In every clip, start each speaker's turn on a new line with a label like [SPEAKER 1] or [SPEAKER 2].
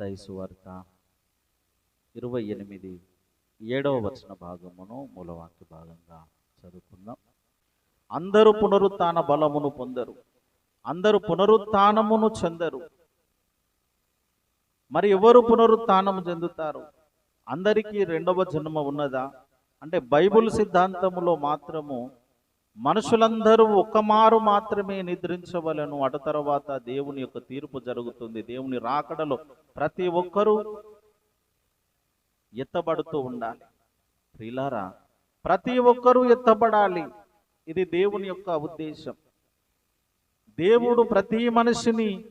[SPEAKER 1] మత్తయి సువార్త ఇరవై ఎనిమిది ఏడవ వచన భాగమును మూలవాక్య భాగంగా చదువుకుందాం. అందరూ పునరుత్థాన బలమును పొందరు. అందరూ పునరుత్థానమును చెందరు. మరి ఎవరు పునరుత్థానము చెందుతారు? అందరికీ రెండవ జన్మ ఉన్నదా? అంటే బైబిల్ సిద్ధాంతములో మాత్రము మనుషులందరూ ఒక్కమారు మాత్రమే నిద్రించవలను. అటు తర్వాత దేవుని యొక్క తీర్పు జరుగుతుంది. దేవుని రాకడలో ప్రతి ఒక్కరూ ఎత్తబడుతూ ఉండాలి. ప్రిలారా ప్రతి ఒక్కరూ ఎత్తబడాలి. ఇది దేవుని యొక్క ఉద్దేశం. దేవుడు ప్రతి మనిషిని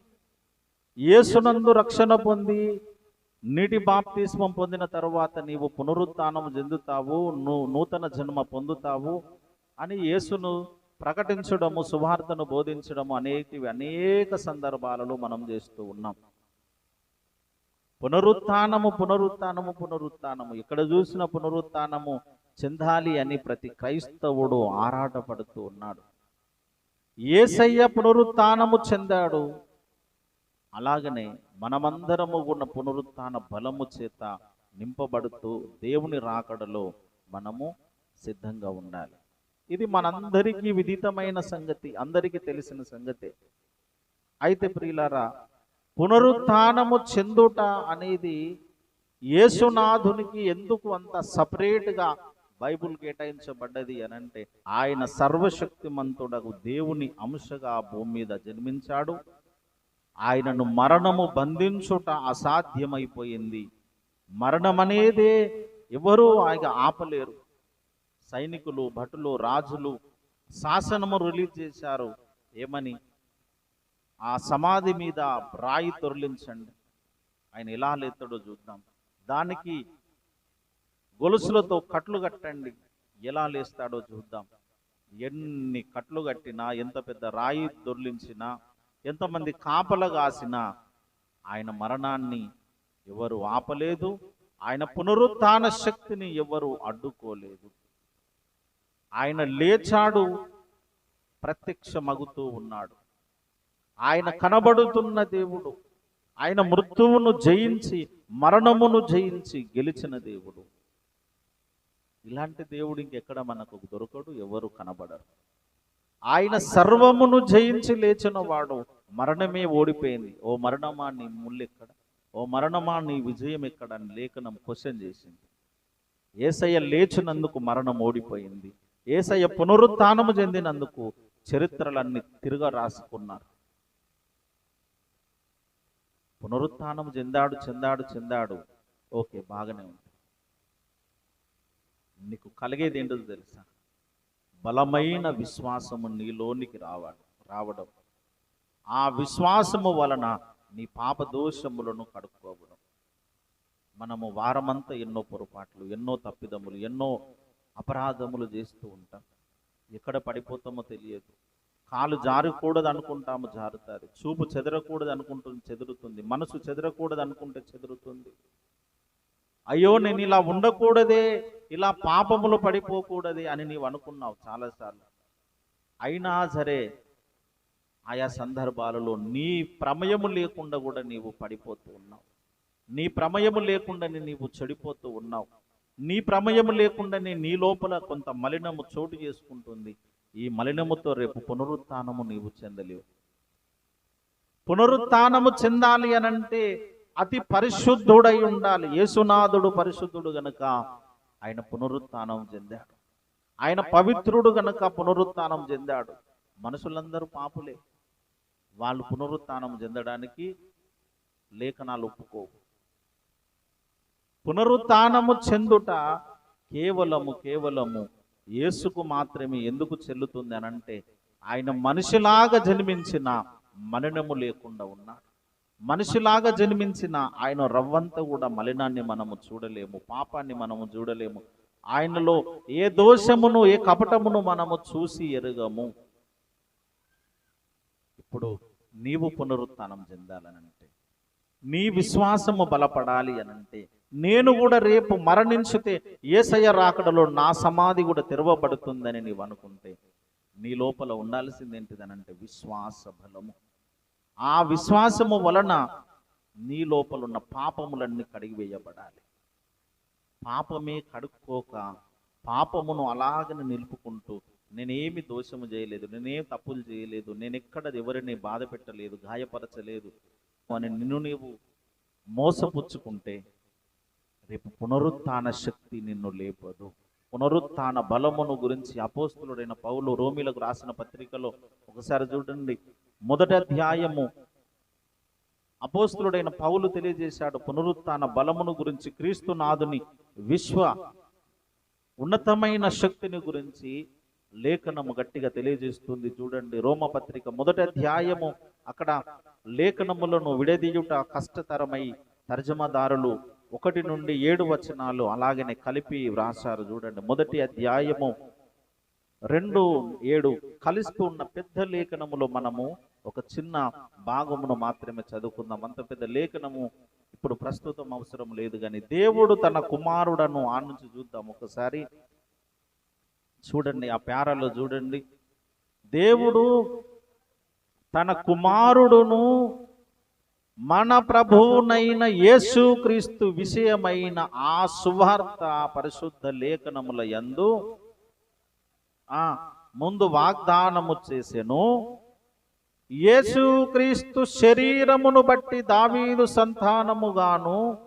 [SPEAKER 1] యేసునందు రక్షణ పొంది నీటి బాప్తిస్మం పొందిన తర్వాత నీవు పునరుత్నం చెందుతావు నువ్వు నూతన జన్మ పొందుతావు. అని యేసును ప్రకటించడము సువార్తను బోధించడము అనేటివి అనేక సందర్భాలలో మనం చేస్తూ ఉన్నాం. పునరుత్నము పునరుత్నము పునరుత్నము. ఎక్కడ చూసిన పునరుత్నము చెందాలి అని ప్రతి క్రైస్తవుడు ఆరాటపడుతూ ఉన్నాడు. ఏసయ్య పునరుత్నము చెందాడు. అలాగనే మనమందరము ఉన్న పునరుత్న బలము చేత నింపబడుతూ దేవుని రాకడలో మనము సిద్ధంగా ఉండాలి. ఇది మనందరికీ విదితమైన సంగతి అందరికీ తెలిసిన సంగతే. అయితే ప్రియులారా పునరుత్నము చెందుట అనేది యేసునాథునికి ఎందుకు అంత సపరేట్గా బైబుల్ కేటాయించబడ్డది అని అంటే ఆయన సర్వశక్తిమంతుడకు దేవుని అంశగా భూమి మీద జన్మించాడు. ఆయనను మరణము బంధించుట అసాధ్యమైపోయింది. మరణం అనేదే ఎవరూ ఆయన ఆపలేరు. సైనికులు భటులు రాజులు శాసనము రిలీజ్ చేశారు. ఏమని? ఆ సమాధి మీద రాయి తొరలించండి. ఆయన ఎలా లేతాడో చూద్దాం. దానికి గొలుసులతో కట్లు కట్టండి. ఎలా లేస్తాడో చూద్దాం. ఎన్ని కట్లు కట్టినా ఎంత పెద్ద రాయి దొర్లించినా ఎంతమంది కాపల కాసినా ఆయన మరణాన్ని ఎవరు ఆపలేదు. ఆయన పునరుత్థాన శక్తిని ఎవరు అడ్డుకోలేదు. ఆయన లేచాడు ప్రత్యక్షమగుతూ ఉన్నాడు. ఆయన కనబడుతున్న దేవుడు ఆయన మృత్యువును జయించి మరణమును జయించి గెలిచిన దేవుడు. ఇలాంటి దేవుడు ఇంకెక్కడ మనకు దొరకడు ఎవరు కనబడరు. ఆయన సర్వమును జయించి లేచిన వాడు మరణమే ఓడిపోయింది. ఓ మరణమా నీ ముళ్ళెక్కడ ఓ మరణమా నీ విజయం ఎక్కడ అని లేఖనం క్వశ్చన్ చేసింది. ఏసయ్య లేచినందుకు మరణం ఓడిపోయింది. ఏసయ్య పునరుత్నము చెందినందుకు చరిత్రలన్నీ తిరగ రాసుకున్నారు. పునరుత్నం చెందాడు చెందాడు చెందాడు. ఓకే బాగానే ఉంది. నీకు కలిగేది ఏంటో తెలుసా? బలమైన విశ్వాసము నీలోనికి రావాలి రావడం. ఆ విశ్వాసము వలన నీ పాప దోషములను కడుక్కోవడం. మనము వారమంతా ఎన్నో పొరపాట్లు ఎన్నో తప్పిదములు ఎన్నో అపరాధములు చేస్తూ ఉంటాం. ఎక్కడ పడిపోతామో తెలియదు. కాలు జారకూడదు. అనుకుంటాము జారుతుంది. చూపు చెదరకూడదు అనుకుంటుంది చెదురుతుంది. మనసు చెదరకూడదు అనుకుంటే చెదురుతుంది. అయ్యో నేను ఇలా ఉండకూడదే ఇలా పాపములు పడిపోకూడదే అని నీవు అనుకున్నావు చాలాసార్లు. అయినా సరే ఆయా సందర్భాలలో నీ ప్రమయము లేకుండా కూడా నీవు పడిపోతూ ఉన్నావు. నీ ప్రమయము లేకుండానే నీవు చెడిపోతూ ఉన్నావు. నీ ప్రమేయం లేకుండానే నీ లోపల కొంత మలినము చోటు చేసుకుంటుంది. ఈ మలినముతో రేపు పునరుత్నము నీవు చెందలేవు. పునరుత్నము చెందాలి అనంటే అతి పరిశుద్ధుడై ఉండాలి. యేసునాథుడు పరిశుద్ధుడు గనుక ఆయన పునరుత్నం చెందాడు. ఆయన పవిత్రుడు గనక పునరుత్నం చెందాడు. మనుషులందరూ పాపులే. వాళ్ళు పునరుత్నం చెందడానికి లేఖనాలు ఒప్పుకోవు. పునరుత్నము చెందుట కేవలము కేవలము యేసుకు మాత్రమే ఎందుకు చెల్లుతుంది అని అంటే ఆయన మనిషిలాగా జన్మించిన మలినము లేకుండా ఉన్నాడు మనిషిలాగా జన్మించిన ఆయన రవ్వంత కూడా మలినాన్ని మనము చూడలేము పాపాన్ని మనము చూడలేము. ఆయనలో ఏ దోషమును ఏ కపటమును మనము చూసి ఎరుగము. ఇప్పుడు నీవు పునరుత్నం చెందాలనంటే నీ విశ్వాసము బలపడాలి అనంటే నేను కూడా రేపు మరణించితే ఏసయ్య రాకడలో నా సమాధి కూడా తెరవబడుతుందని నీవు అనుకుంటే నీ లోపల ఉండాల్సింది ఏంటిదనంటే విశ్వాస బలము. ఆ విశ్వాసము వలన నీ లోపల ఉన్న పాపములన్నీ కడిగివేయబడాలి. పాపమే కడుక్కోక పాపమును అలాగని నిలుపుకుంటూ నేనేమి దోషము చేయలేదు నేనేం తప్పులు చేయలేదు నేను ఎక్కడ ఎవరిని బాధ పెట్టలేదు గాయపరచలేదు అని నిన్ను నీవు మోసపుచ్చుకుంటే రేపు పునరుత్న శక్తి నిన్ను లేపదు. పునరుత్న బలమును గురించి అపోస్తులుడైన పౌలు రోమిలకు రాసిన పత్రికలో ఒకసారి చూడండి. మొదటి అధ్యాయము అపోస్తులుడైన పౌలు తెలియజేశాడు పునరుత్న బలమును గురించి క్రీస్తు నాదుని విశ్వ ఉన్నతమైన శక్తిని గురించి లేఖనము గట్టిగా తెలియజేస్తుంది. చూడండి రోమపత్రిక మొదటి అధ్యాయము అక్కడ లేఖనములను విడదీయుట కష్టతరమై తర్జమదారులు ఒకటి నుండి ఏడు వచనాలు అలాగనే కలిపి వ్రాసారు చూడండి. మొదటి అధ్యాయము రెండు ఏడు కలుస్తూ ఉన్న పెద్ద లేఖనములో మనము ఒక చిన్న భాగమును మాత్రమే చదువుకుందాం. అంత పెద్ద లేఖనము ఇప్పుడు ప్రస్తుతం అవసరం లేదు కానీ దేవుడు తన కుమారుడను ఆ నుంచి చూద్దాం ఒకసారి. చూడండి ఆ పేరాలో చూడండి. దేవుడు తన కుమారుడును మన ప్రభువునైన యేసుక్రీస్తు విషయమైన ఆ సువార్త పరిశుద్ధ లేఖనముల యందు ఆ ముందు వాగ్దానము చేసెను. యేసుక్రీస్తు శరీరమును బట్టి దావీదు సంతానముగాను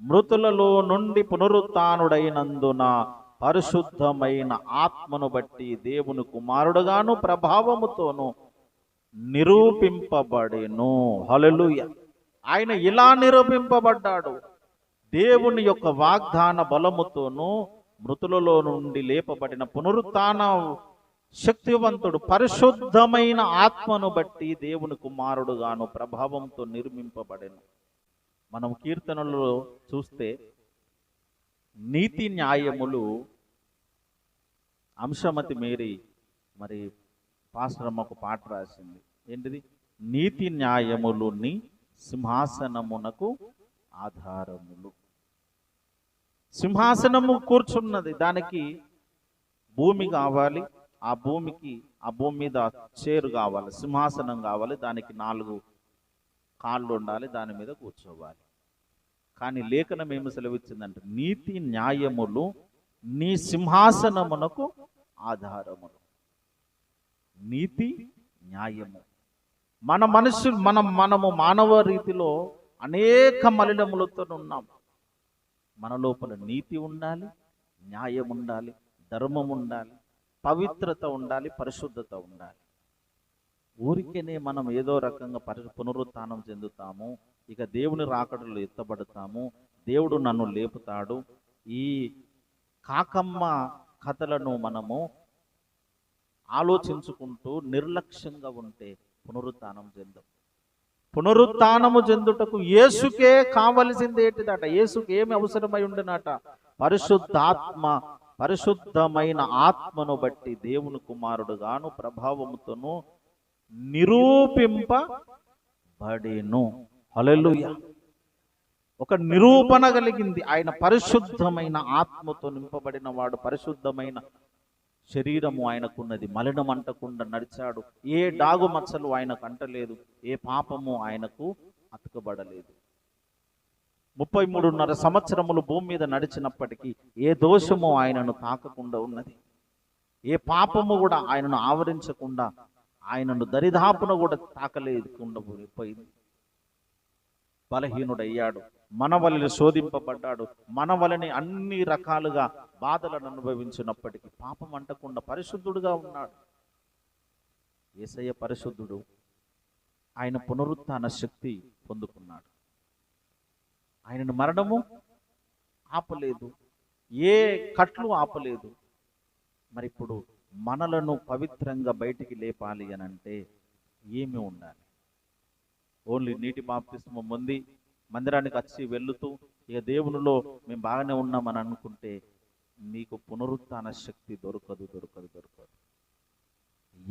[SPEAKER 1] మృతులలో నుండి పునరుత్డైనందున పరిశుద్ధమైన ఆత్మను బట్టి దేవుని కుమారుడుగాను ప్రభావముతోను నిరూపింపబడెను. హల్లెలూయ. ఆయన ఇలా నిరూపింపబడ్డాడు. దేవుని యొక్క వాగ్దాన బలముతోనూ మృతులలో నుండి లేపబడిన పునరుత్న శక్తివంతుడు పరిశుద్ధమైన ఆత్మను బట్టి దేవుని కుమారుడుగాను ప్రభావంతో నిర్మింపబడెను. మనం కీర్తనలో చూస్తే నీతి న్యాయములు అంశమతి మేరీ మరి పాశ్రమకు పాట రాసింది. ఏంటిది? నీతి న్యాయములు నీ సింహాసనమునకు ఆధారములు. సింహాసనము కూర్చున్నది. దానికి భూమి కావాలి. ఆ భూమికి ఆ భూమి మీద చేరు కావాలి. సింహాసనం కావాలి. దానికి నాలుగు కాళ్ళు ఉండాలి. దాని మీద కూర్చోవాలి. కానీ లేఖనం ఏమి సెలవిచ్చిందంటే నీతి న్యాయములు నీ సింహాసనమునకు ఆధారములు. నీతి న్యాయము. మన మనసు మనం మనము మానవ రీతిలో అనేక మలినములతో ఉన్నాం. మన లోపల నీతి ఉండాలి న్యాయం ఉండాలి ధర్మం ఉండాలి పవిత్రత ఉండాలి పరిశుద్ధత ఉండాలి. ఊరికేనే మనం ఏదో రకంగా పరి పునరుత్నం చెందుతాము ఇక దేవుని రాకడలో ఎత్తబడతాము దేవుడు నన్ను లేపుతాడు. ఈ కాకమ్మ కథలను మనము ఆలోచించుకుంటూ నిర్లక్ష్యంగా ఉంటే పునరుత్నం చెందాం. పునరుత్నము చెందుటకు యేసుకే కావలసింది ఏంటిదట? యేసుకు ఏమి అవసరమై ఉండినట? పరిశుద్ధాత్మ పరిశుద్ధమైన ఆత్మను బట్టి దేవుని కుమారుడుగాను ప్రభావముతోను నిరూపింపబడేను. హల్లెలూయా. ఒక నిరూపణ కలిగింది. ఆయన పరిశుద్ధమైన ఆత్మతో నింపబడిన వాడు పరిశుద్ధమైన శరీరము ఆయనకున్నది మలినం అంటకుండా నడిచాడు. ఏ డాగు మచ్చలు ఆయనకు అంటలేదు ఏ పాపము ఆయనకు అతకబడలేదు. ముప్పై మూడున్నర సంవత్సరములు భూమి మీద నడిచినప్పటికీ ఏ దోషము ఆయనను తాకకుండా ఉన్నది. ఏ పాపము కూడా ఆయనను ఆవరించకుండా ఆయనను దరిదాపున కూడా తాకలేకుండా పోయింది బలహీనుడయ్యాడు. మన వలని శోధింపబడ్డాడు. మన వలని అన్ని రకాలుగా బాధలను అనుభవించినప్పటికీ పాపం అంటకుండా పరిశుద్ధుడుగా ఉన్నాడు. ఏసయ్య పరిశుద్ధుడు. ఆయన పునరుత్న శక్తి పొందుకున్నాడు. ఆయనను మరణము ఆపలేదు. ఏ కట్లు ఆపలేదు. మరి ఇప్పుడు మనలను పవిత్రంగా బయటికి లేపాలి అని అంటే ఏమి ఉండాలి? ఓన్లీ నీటి బాప్తిస్మ పొంది మందిరానికి వచ్చి వెళ్తూ ఇక దేవునిలో మేము బాగానే ఉన్నామని అనుకుంటే నీకు పునరుత్న శక్తి దొరకదు దొరకదు దొరకదు.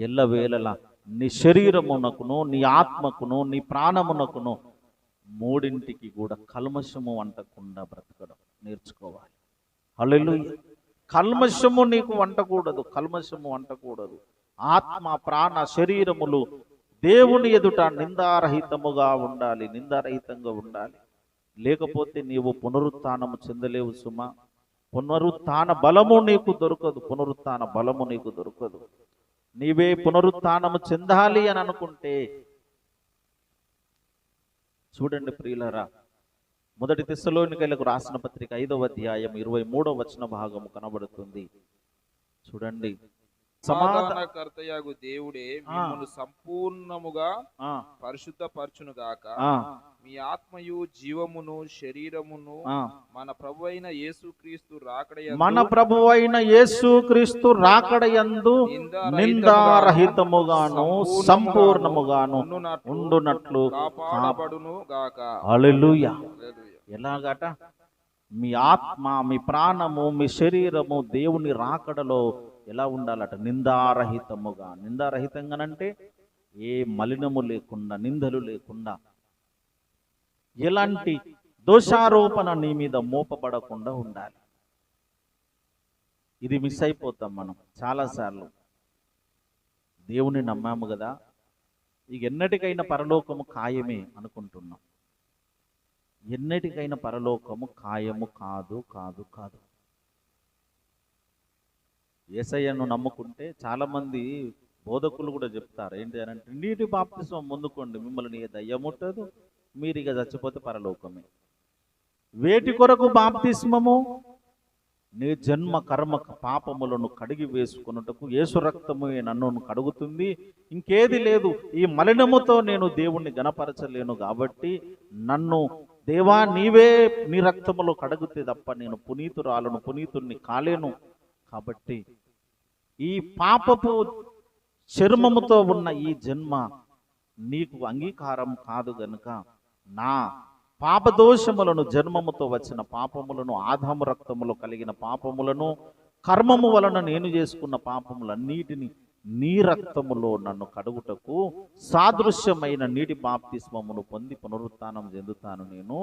[SPEAKER 1] ఎల్లవేళలా నీ శరీరమునకును నీ ఆత్మకును నీ ప్రాణమునకును మూడింటికి కూడా కల్మషము అంటకుండా బ్రతకడం నేర్చుకోవాలి. హల్లెలూయా. కల్మషము నీకు వంటకూడదు కల్మషము వంటకూడదు. ఆత్మ ప్రాణ శరీరములు దేవుని ఎదుట నిందారహితముగా ఉండాలి నిందారహితంగా ఉండాలి. లేకపోతే నీవు పునరుత్థానము చెందలేవు సుమా. పునరుత్న బలము నీకు దొరకదు పునరుత్న బలము నీకు దొరకదు. నీవే పునరుత్నము చెందాలి అని అనుకుంటే చూడండి ప్రియులరా మొదటి తెస్సలోనికలకు రాసిన పత్రిక ఐదవ అధ్యాయం ఇరవై మూడవ వచన భాగము కనబడుతుంది. చూడండి
[SPEAKER 2] సమాధానకర్తయగు దేవుడే మిమ్మల్ని సంపూర్ణముగా పరిశుద్ధపరచును గాక మీ ఆత్మయు జీవమును శరీరమును. మన ప్రభు అయిన యేసుక్రీస్తు రాకడ
[SPEAKER 1] మన ప్రభు అయిన యేసు క్రీస్తు రాకడయందు నిందారహితముగాను సంపూర్ణముగాను ఉండునట్లు
[SPEAKER 2] కాపాడబడును గాక
[SPEAKER 1] హల్లెలూయా. ఎలాగట? మీ ఆత్మ మీ ప్రాణము మీ శరీరము దేవుని రాకడలో ఎలా ఉండాలట? నిందారహితముగా. నిందారహితంగానంటే ఏ మలినము లేకుండా నిందలు లేకుండా. ఎలాంటి దోషారోపణ నీ మీద మోపబడకుండా ఉండాలి. ఇది మిస్ అయిపోతాం మనం చాలాసార్లు. దేవుని నమ్మాము కదా? ఇక ఎన్నటికైనా పరలోకము ఖాయమే అనుకుంటున్నాం. ఎన్నటికైనా పరలోకము ఖాయము కాదు కాదు కాదు. ఏసయ్యను నమ్ముకుంటే చాలామంది బోధకులు కూడా చెప్తారు. ఏంటి అని అంటే నీటి బాప్తిసం ముందుకోండి మిమ్మల్ని ఏ దయ్యం మీరు ఇక చచ్చిపోతే పరలోకమే. వేటి కొరకు బాప్తిస్మము? నీ జన్మ కర్మ పాపములను కడిగి వేసుకున్నటకు యేసు రక్తము నన్ను కడుగుతుంది. ఇంకేది లేదు ఈ మలినముతో నేను దేవుణ్ణి గణపరచలేను కాబట్టి నన్ను దేవా నీవే నీ రక్తములో కడుగుతే తప్ప నేను పునీతురాలను పునీతుణ్ణి కాలేను. కాబట్టి ఈ పాపపు చర్మముతో ఉన్న ఈ జన్మ నీకు అంగీకారం కాదు గనుక నా పాపదోషములను జన్మముతో వచ్చిన పాపములను ఆదాము రక్తములో కలిగిన పాపములను కర్మము వలన నేను చేసుకున్న పాపములన్నిటిని నీ రక్తములో నన్ను కడుగుటకు సాదృశ్యమైన నీటి బాప్తిస్మమును పొంది పునరుత్నం చెందుతాను నేను.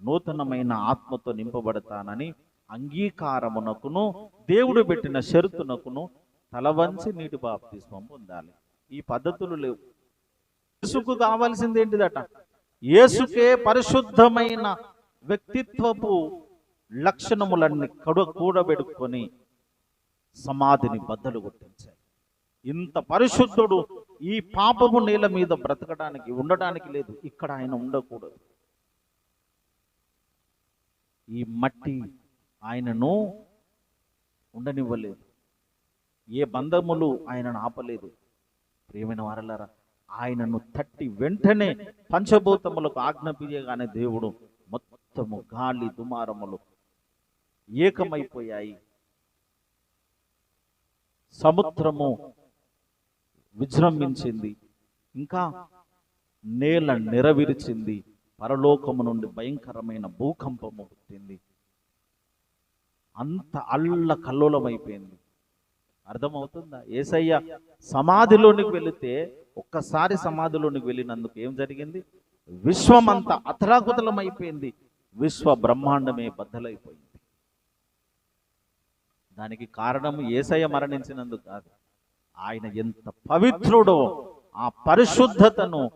[SPEAKER 1] నూతనమైన ఆత్మతో నింపబడతానని అంగీకారమునకును దేవుడు పెట్టిన షరతునకును తలవంచి నీటి బాప్తిస్మం పొందాలి. ఈ పద్ధతులు లేవు. యేసుకు కావాల్సింది ఏంటిదట? యేసుకే పరిశుద్ధమైన వ్యక్తిత్వపు లక్షణములన్నీ కడు కూడబెడుకొని సమాధిని బద్దలు కొట్టించాయి ఇంత పరిశుద్ధుడు ఈ పాపము నేల మీద బ్రతకడానికి ఉండడానికి లేదు. ఇక్కడ ఆయన ఉండకూడదు. ఈ మట్టి ఆయనను ఉండనివ్వలేదు. ఏ బంధములు ఆయనను ఆపలేదు. ప్రియమైన వారలారా ఆయనను తట్టి వెంటనే పంచభూతములకు ఆజ్ఞాపించగానే దేవుడు మొత్తము గాలి దుమారములు ఏకమైపోయాయి. సముద్రము విజృంభించింది. ఇంకా నేల నెరవిరిచింది. పరలోకము నుండి భయంకరమైన భూకంపము పుట్టింది. అంత అల్ల కల్లోలమైపోయింది. అర్థమవుతుందా? ఏసయ్య సమాధిలోనికి వెళితే ఒక్కసారి సమాధిలోనికి వెళ్ళినందుకు ఏం జరిగింది? విశ్వం అంతా అతలాకుతలమైపోయింది. విశ్వ బ్రహ్మాండమే బద్దలైపోయింది. దానికి కారణం ఏసయ్య మరణించినందుకు కాదు. ఆయన ఎంత పవిత్రుడో ఆ పరిశుద్ధతను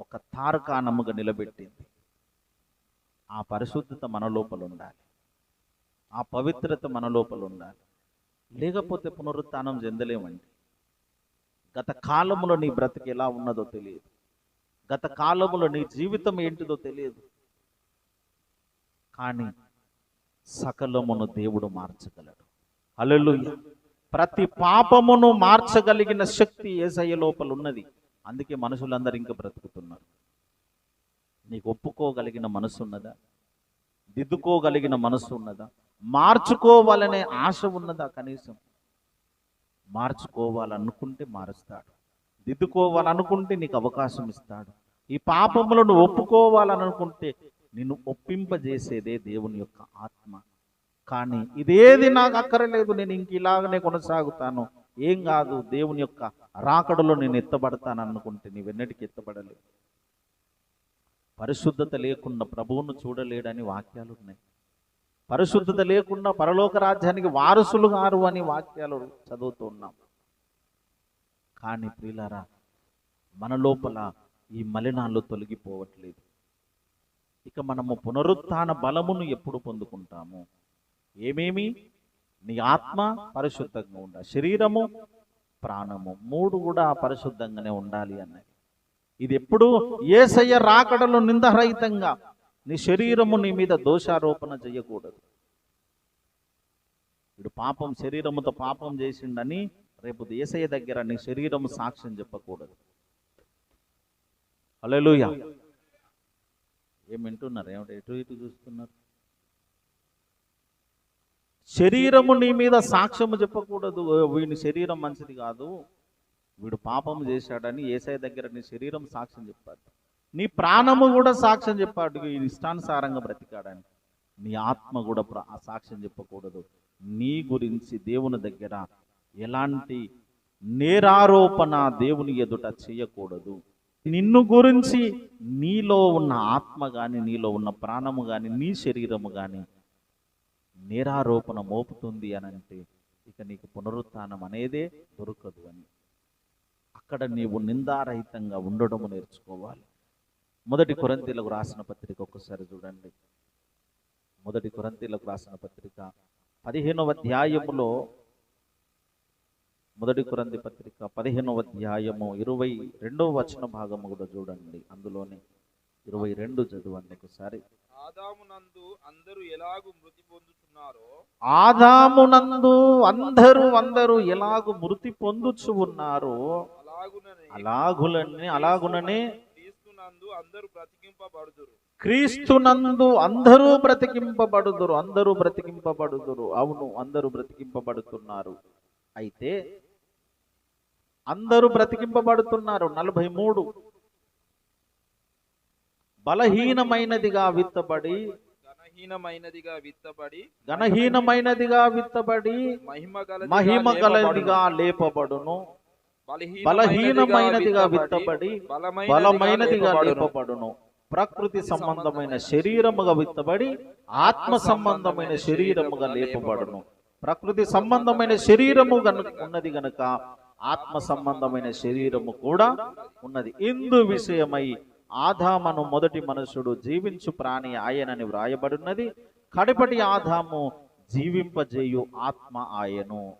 [SPEAKER 1] ఒక తారకానముగా నిలబెట్టింది. ఆ పరిశుద్ధత మన లోపల ఉండాలి. ఆ పవిత్రత మన లోపల ఉండాలి. లేకపోతే పునరుత్నం చెందలేమండి. గత కాలములో నీ బ్రతికి ఎలా ఉన్నదో తెలియదు. గత కాలములో నీ జీవితం ఏంటిదో తెలియదు. కానీ సకలమును దేవుడు మార్చగలడు. హల్లెలూయా. ప్రతి పాపమును మార్చగలిగిన శక్తి ఏసయ్య లోపల ఉన్నది. అందుకే మనుషులందరూ ఇంకా బ్రతుకుతున్నారు. నీకు ఒప్పుకోగలిగిన మనసు ఉన్నదా దిద్దుకోగలిగిన మనసు ఉన్నదా? మార్చుకోవాలనే ఆశ ఉన్నదా కనీసం? మార్చుకోవాలనుకుంటే మారుస్తాడు. దిద్దుకోవాలనుకుంటే నీకు అవకాశం ఇస్తాడు. ఈ పాపములను ఒప్పుకోవాలనుకుంటే నిన్ను ఒప్పింపజేసేదే దేవుని యొక్క ఆత్మ. కానీ ఇదేది నాకు అక్కరలేదు నేను ఇంక ఇలాగనే కొనసాగుతాను. ఏం కాదు దేవుని యొక్క రాకడలో నేను ఎత్తబడతాను అనుకుంటే నీవెన్నటికి ఎత్తబడలేవు. పరిశుద్ధత లేకుండా ప్రభువును చూడలేడని వాక్యాలు ఉన్నాయి పరిశుద్ధత లేకుండా పరలోక రాజ్యానికి వారసులు గారు అని వాక్యాలు చదువుతూ ఉన్నాం. కానీ ప్రియులారా మన లోపల ఈ మలినాలు తొలగిపోవట్లేదు. ఇక మనము పునరుత్న బలమును ఎప్పుడు పొందుకుంటాము? ఏమేమి? నీ ఆత్మ పరిశుద్ధంగా ఉండాలి. శరీరము ప్రాణము మూడు కూడా పరిశుద్ధంగానే ఉండాలి అన్నది ఇది ఎప్పుడు ఏసయ్య రాకడలో నిందరహితంగా నీ శరీరము నీ మీద దోషారోపణ చేయకూడదు. ఇప్పుడు పాపం శరీరముతో పాపం చేసిండని రేపు ఏసయ్య దగ్గర నీ శరీరము సాక్ష్యం చెప్పకూడదు. అలెలుయ ఏం వింటున్నారు ఏమిటి? ఎటు ఇటు చూస్తున్నారు? శరీరము నీ మీద సాక్ష్యము చెప్పకూడదు. వీని శరీరం మంచిది కాదు. వీడు పాపం చేశాడని ఏసఐ దగ్గర నీ శరీరం సాక్ష్యం చెప్పాడు. నీ ప్రాణము కూడా సాక్ష్యం చెప్పాడు. ఈ ఇష్టానుసారంగా బ్రతికాడని. నీ ఆత్మ కూడా సాక్ష్యం చెప్పకూడదు. నీ గురించి దేవుని దగ్గర ఎలాంటి నేరారోపణ దేవుని ఎదుట చేయకూడదు. నిన్ను గురించి నీలో ఉన్న ఆత్మ కానీ నీలో ఉన్న ప్రాణము కానీ నీ శరీరము కానీ నేరారోపణ మోపుతుంది అని అంటే ఇక నీకు పునరుత్నం అనేదే దొరకదు అని. అక్కడ నీవు నిందారహితంగా ఉండడము నేర్చుకోవాలి. మొదటి కొరంతీలకు రాసిన పత్రిక ఒక్కసారి చూడండి. మొదటి కొరంతీలకు రాసిన పత్రిక పదిహేనవ అధ్యాయములో మొదటి కొరంతి పత్రిక పదిహేనవ అధ్యాయము ఇరవై రెండవ వచన భాగము కూడా చూడండి. అందులోనే ఇరవై రెండు చదవండి ఒకసారి.
[SPEAKER 2] ఆదామునందు అందరూ ఎలాగు మృతి పొందుతున్నారో
[SPEAKER 1] ఆదామునందు అందరూ అందరూ ఎలాగు మృతి పొందుచు ఉన్నారో అలాగులనే అలాగుననే
[SPEAKER 2] క్రీస్తునందు అందరూ బ్రతికింపబడుదురు.
[SPEAKER 1] అందరూ బ్రతికింపబడుదురు అవును అందరూ బ్రతికింపబడుతున్నారు. అయితే అందరూ బ్రతికింపబడుతున్నారు నలభై మూడు బలహీనమైనదిగా విత్తబడి
[SPEAKER 2] ఘనహీనమైనదిగా విత్తబడి
[SPEAKER 1] ఘనహీనమైనదిగా విత్తబడి
[SPEAKER 2] మహిమ
[SPEAKER 1] మహిమ గలదిగా
[SPEAKER 2] లేపబడును.
[SPEAKER 1] బలహీనమైనదిగా విత్తబడి బలమైనదిగా లేపబడును ప్రకృతి సంబంధమైన శరీరముగా విత్తబడి ఆత్మ సంబంధమైన శరీరముగా లేపబడును. ప్రకృతి సంబంధమైన శరీరము ఉన్నది గనుక ఆత్మ సంబంధమైన శరీరము కూడా ఉన్నది. ఇందు విషయమై ఆదామను మొదటి మనుషుడు జీవించు ప్రాణి ఆయనని వ్రాయబడినది కడపటి ఆదాము జీవింపజేయు ఆత్మ ఆయను.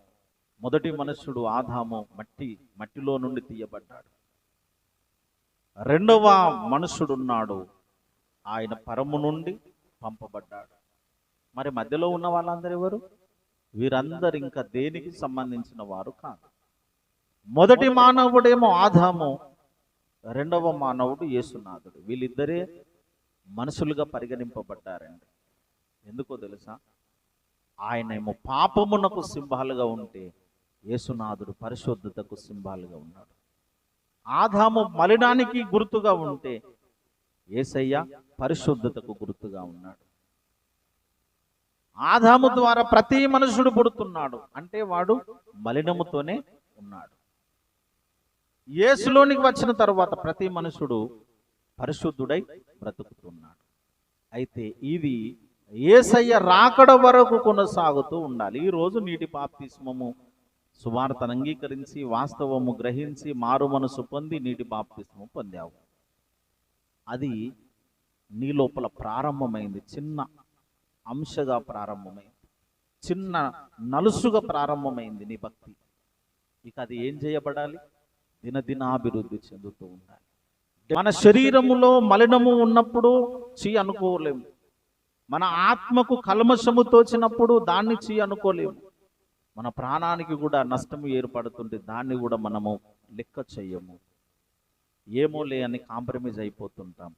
[SPEAKER 1] మొదటి మనుషుడు ఆదాము మట్టి మట్టిలో నుండి తీయబడ్డాడు. రెండవ మనుషుడున్నాడు ఆయన పరము నుండి పంపబడ్డాడు. మరి మధ్యలో ఉన్న వాళ్ళందరూ ఎవరు? వీరందరు ఇంకా దేనికి సంబంధించిన వారు కాదు. మొదటి మానవుడేమో ఆదాము రెండవ మానవుడు యేసునాథుడు. వీళ్ళిద్దరే మనుషులుగా పరిగణింపబడ్డారండి. ఎందుకో తెలుసా? ఆయనేమో పాపమునకు సింబాలుగా ఉంటే యేసునాథుడు పరిశుద్ధతకు సింబాలుగా ఉన్నాడు. ఆదాము మలినానికి గుర్తుగా ఉంటే ఏసయ్య పరిశుద్ధతకు గుర్తుగా ఉన్నాడు. ఆదాము ద్వారా ప్రతి మనుషుడు పుడుతున్నాడు. అంటే వాడు మలినముతోనే ఉన్నాడు. యేసులోనికి వచ్చిన తర్వాత ప్రతి మనుషుడు పరిశుద్ధుడై బ్రతుకుతున్నాడు. అయితే ఇది ఏసయ్య రాకడ వరకు కొనసాగుతూ ఉండాలి. ఈ రోజు నీటి పాప్తిస్మము సువార్తను అంగీకరించి వాస్తవము గ్రహించి మారు మనసు పొంది నీటి బాప్తిస్మము పొందావు. అది నీ లోపల ప్రారంభమైంది చిన్న అంశగా ప్రారంభమైంది చిన్న నలుసుగా ప్రారంభమైంది నీ భక్తి. ఇక అది ఏం చేయబడాలి? దినదినాభివృద్ధి చెందుతూ ఉండాలి. మన శరీరములో మలినము ఉన్నప్పుడు చీ అనుకోలేము. మన ఆత్మకు కల్మషము తోచినప్పుడు దాన్ని చీ అనుకోలేము. మన ప్రాణానికి కూడా నష్టము ఏర్పడుతుంటే దాన్ని కూడా మనము లెక్క చేయము. ఏమో లే అని కాంప్రమైజ్ అయిపోతుంటాం.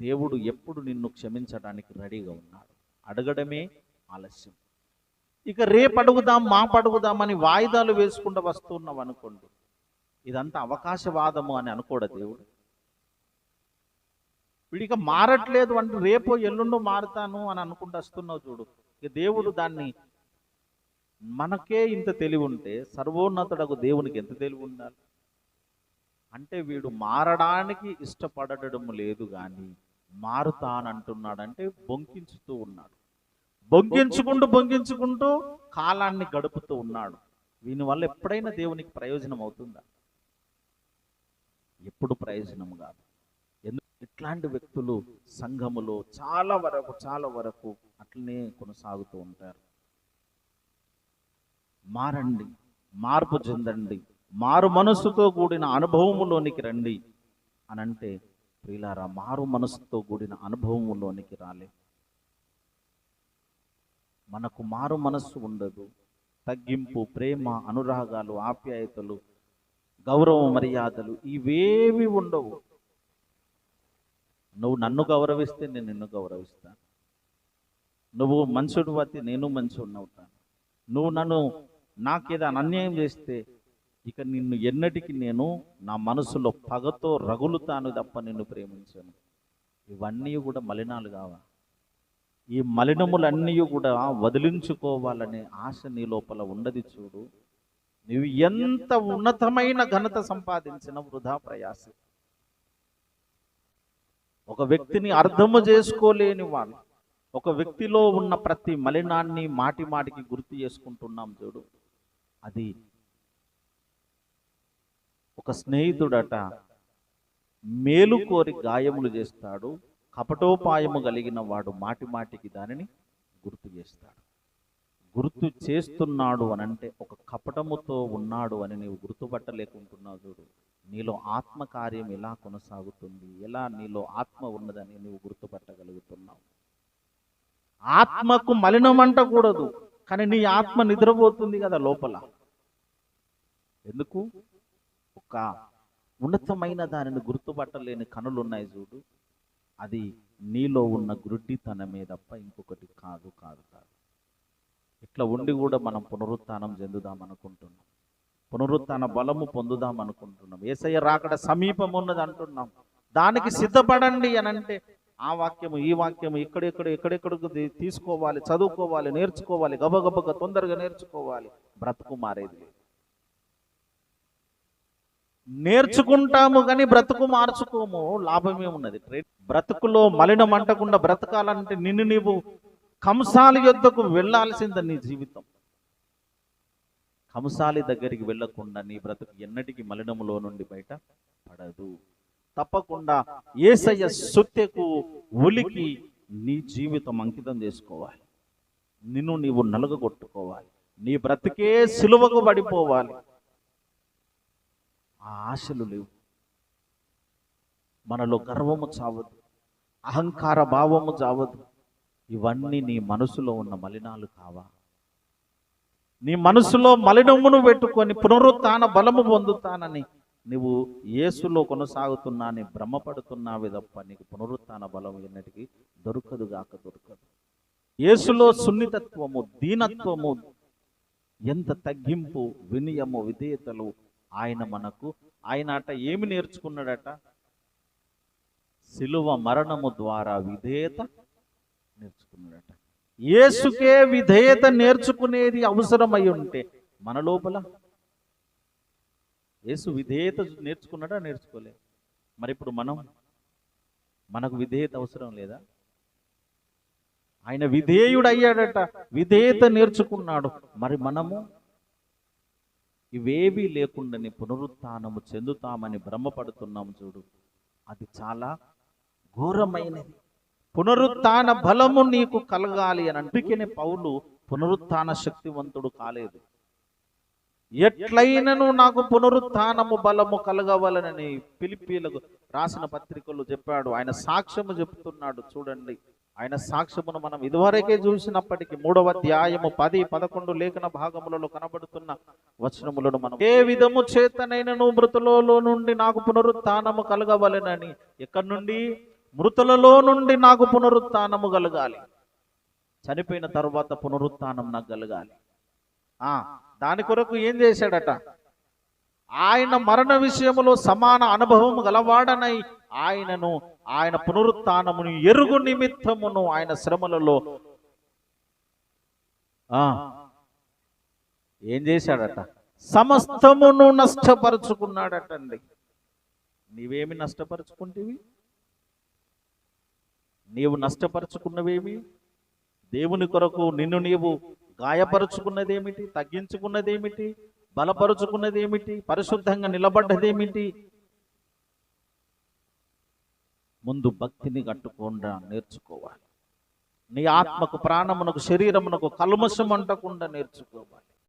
[SPEAKER 1] దేవుడు ఎప్పుడు నిన్ను క్షమించడానికి రెడీగా ఉన్నాడు. అడగడమే ఆలస్యం. ఇక రేపు అడుగుదాం మాపు అడుగుదామని వాయిదాలు వేసుకుంటూ వస్తున్నాం అనుకోండి. ఇదంతా అవకాశవాదము అని అనుకోడు దేవుడు. వీడిక మారట్లేదు అంటే రేపో ఎల్లుండో మారుతాను అని అనుకుంటూ వస్తున్నావు చూడు. ఇక దేవుడు దాన్ని మనకే ఇంత తెలివి ఉంటే సర్వోన్నతుడకు దేవునికి ఎంత తెలివి ఉండాలి అంటే వీడు మారడానికి ఇష్టపడటం లేదు కానీ మారుతానంటున్నాడంటే బొంకించుతూ ఉన్నాడు. బొంకించుకుంటూ బొంకించుకుంటూ కాలాన్ని గడుపుతూ ఉన్నాడు. దీనివల్ల ఎప్పుడైనా దేవునికి ప్రయోజనం అవుతుందా? ఎప్పుడు ప్రయోజనం కాదు. ఎందుకు? ఇట్లాంటి వ్యక్తులు సంఘములో చాలా వరకు చాలా వరకు అట్లనే కొనసాగుతూ ఉంటారు. మారండి మార్పు చెందండి మారు మనస్సుతో కూడిన అనుభవములోనికి రండి అని అంటే ప్రియులారా మారు మనస్సుతో కూడిన అనుభవములోనికి రాలే. మనకు మారు మనస్సు ఉండదు తగ్గింపు ప్రేమ అనురాగాలు ఆప్యాయతలు గౌరవ మర్యాదలు ఇవేవి ఉండవు. నువ్వు నన్ను గౌరవిస్తే నేను నిన్ను గౌరవిస్తాను. నువ్వు మనుషుడు వతి నేను మనుషుడిని అవుతాను. నువ్వు నన్ను నాకేదైనా అన్యాయం చేస్తే ఇక నిన్ను ఎన్నటికి నేను నా మనసులో పగతో రగులుతాను తప్ప నిన్ను ప్రేమించాను. ఇవన్నీ కూడా మలినాలు కావా? ఈ మలినములన్నీ కూడా వదిలించుకోవాలనే ఆశ నీ లోపల ఉండది చూడు. నువ్వు ఎంత ఉన్నతమైన ఘనత సంపాదించిన వృధా ప్రయాస. ఒక వ్యక్తిని అర్థము చేసుకోలేని వాడు. ఒక వ్యక్తిలో ఉన్న ప్రతి మలినాన్ని మాటి మాటికి గుర్తు చేసుకుంటున్నాం చూడు. అది ఒక స్నేహితుడట మేలు కోరి గాయములు చేస్తాడు కపటోపాయము కలిగిన వాడు మాటి మాటికి దానిని గుర్తు చేస్తాడు. గుర్తు చేస్తున్నాడు అని అంటే ఒక కపటముతో ఉన్నాడు అని నీవు గుర్తుపట్టలేకుంటున్నావు చూడు. నీలో ఆత్మకార్యం ఎలా కొనసాగుతుంది? ఎలా నీలో ఆత్మ ఉన్నదని నీవు గుర్తుపట్టగలుగుతున్నావు? ఆత్మకు మలినం అంటకూడదు కానీ నీ ఆత్మ నిద్రపోతుంది కదా లోపల. ఎందుకు? ఒక ఉన్నతమైన దానిని గుర్తుపట్టలేని కనులు ఉన్నాయి చూడు. అది నీలో ఉన్న గుడ్డితనమే తప్ప ఇంకొకటి కాదు కాదు కాదు. ఇట్లా ఉండి కూడా మనం పునరుత్నం చెందుదాం అనుకుంటున్నాం. పునరుత్న బలము పొందుదాం అనుకుంటున్నాం. ఏసయ్య రాకడ సమీపం ఉన్నది అంటున్నాం. దానికి సిద్ధపడండి అని అంటే ఆ వాక్యము ఈ వాక్యము ఇక్కడెక్కడ ఎక్కడెక్కడికి తీసుకోవాలి చదువుకోవాలి నేర్చుకోవాలి గబగబగా తొందరగా నేర్చుకోవాలి. బ్రతుకు మారేది లేదు. నేర్చుకుంటాము కానీ బ్రతుకు మార్చుకోము లాభమే ఉన్నది. బ్రతుకులో మలినం అంటకుండా బ్రతకాలంటే నిన్ను నీవు కంసాలి యొద్దకు వెళ్ళాల్సింది నీ జీవితం. కంసాలి దగ్గరికి వెళ్ళకుండా నీ బ్రతుకు ఎన్నటికి మలినములో నుండి బయట పడదు. తప్పకుండా ఏసయ్య సుత్తెకు ఉలికి నీ జీవితం అంకితం చేసుకోవాలి. నిన్ను నీవు నలుగగొట్టుకోవాలి. నీ బ్రతికే సిలువకు పడిపోవాలి. ఆ ఆశలు లేవు. మనలో గర్వము చావదు అహంకార భావము చావదు. ఇవన్నీ నీ మనసులో ఉన్న మలినాలు కావా? నీ మనసులో మలినమును పెట్టుకొని పునరుత్న బలము పొందుతానని నువ్వు యేసులో కొనసాగుతున్నాని భ్రమపడుతున్నావే తప్ప నీకు పునరుత్న బలం ఎన్నటికీ దొరకదు గాక దొరకదు. యేసులో సున్నితత్వము దీనత్వము ఎంత తగ్గింపు వినయము విధేయతలు ఆయన మనకు ఆయన అట ఏమి నేర్చుకున్నాడట? శిలువ మరణము ద్వారా విధేయత నేర్చుకున్నాడట. యేసుకే విధేయత నేర్చుకునేది అవసరమై ఉంటే మన లోపల? యేసు విధేయత నేర్చుకున్నాడా నేర్చుకోలే? మరి ఇప్పుడు మనం మనకు విధేయత అవసరం లేదా? ఆయన విధేయుడు అయ్యాడట విధేయత నేర్చుకున్నాడు. మరి మనము ఇవేవీ లేకుండానే పునరుత్నము చెందుతామని భ్రమపడుతున్నాము చూడు. అది చాలా ఘోరమైనది. పునరుత్న బలము నీకు కలగాలి అని అందుకనే పౌలు పునరుత్న శక్తివంతుడు కాలేదు. ఎట్లయినను నాకు పునరుత్నము బలము కలగవలనని పిలిపీలకు రాసిన పత్రికలు చెప్పాడు. ఆయన సాక్ష్యము చెప్తున్నాడు చూడండి. ఆయన సాక్ష్యమును మనం ఇదివరకే చూసినప్పటికీ మూడవ అధ్యాయము పది పదకొండు లేఖన భాగములలో కనబడుతున్న వచనములను మనం ఏ విధము చేతనైనను మృతులలో నుండి నాకు పునరుత్నము కలగవలెనని ఎక్కడి నుండి? మృతులలో నుండి నాకు పునరుత్నము కలగాలి. చనిపోయిన తర్వాత పునరుత్నం నాకు కలగాలి. ఆ దాని కొరకు ఏం చేశాడట? ఆయన మరణ విషయములో సమాన అనుభవం గలవాడనై ఆయనను ఆయన పునరుత్నమును ఎరుగు నిమిత్తమును ఆయన శ్రమలలో. ఏం చేశాడట? సమస్తమును నష్టపరుచుకున్నాడటండి. నీవేమి నష్టపరుచుకుంటేవి? నీవు నష్టపరుచుకున్నవేమి దేవుని కొరకు నిన్ను నీవు గాయపరుచుకున్నదేమిటి? తగ్గించుకున్నదేమిటి? బలపరుచుకున్నది ఏమిటి? పరిశుద్ధంగా నిలబడ్డది ఏమిటి? ముందు భక్తిని కట్టుకుండా నేర్చుకోవాలి. నీ ఆత్మకు ప్రాణమునకు శరీరమునకు కల్మషం అంటకుండా నేర్చుకోవాలి.